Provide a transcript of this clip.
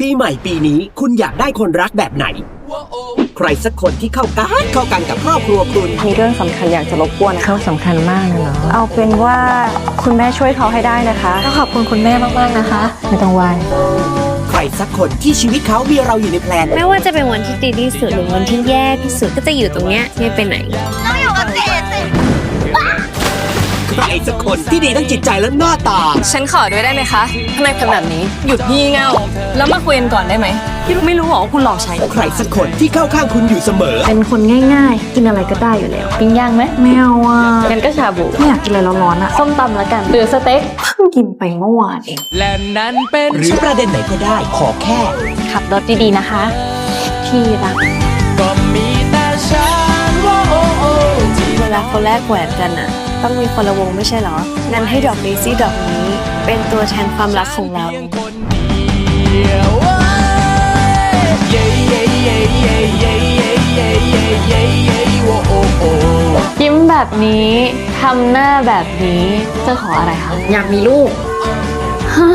ปีใหม่ปีนี้คุณอยากได้คนรักแบบไหน ใครสักคนที่เข้ากันเข้ากันกับครอบครัวคุณ มีเรื่องสำคัญอยากจะรบกวนนะเขาสำคัญมากเลยเหรอเอาเป็นว่าคุณแม่ช่วยเขาให้ได้นะคะก็ขอบคุณคุณแม่มากๆนะคะ ไม่ต้องไหวใครสักคนที่ชีวิตเขามีเราอยู่ในแพลน ไม่ว่าจะเป็นวันที่ดีที่สุดหรือวันที่แย่ที่สุดก็จะอยู่ตรงเนี้ยไม่ไปไหน ใครสักคนที่ดีทั้งจิตใจและหน้าตา ฉันขอด้วยได้ไหมคะทำไมเป็นแบบนี้ หยุดงี่เง่าแล้วมาคุยกันก่อนได้ไหมพี่ไม่รู้หรอว่าคุณหลอกใช้ใครสักคนที่เข้าข้างคุณอยู่เสมอ เป็นคนง่ายๆ กินอะไรก็ได้อยู่แล้ว ปิ้งย่างไหมไม่เอาอะงั้นก็ชาบูไม่อยากกินอะไรร้อนๆอะส้มตำละกันหรือสเต็กเพิ่งกินไปเมื่อวานเองและนั้นเป็นหรือประเด็นไหนก็ได้ขอแค่ ขับรถดีๆนะคะ ที่รัก เขาแลกแหวนกันอะต้องมีคนละวงไม่ใช่เหรอนั้นให้ดอกนี้ซี่ดอกนี้ เป็นตัวแทนความรักของเรายิ้มแบบนี้ทำหน้าแบบนี้จะขออะไรคะ อยากมีลูก ฮะ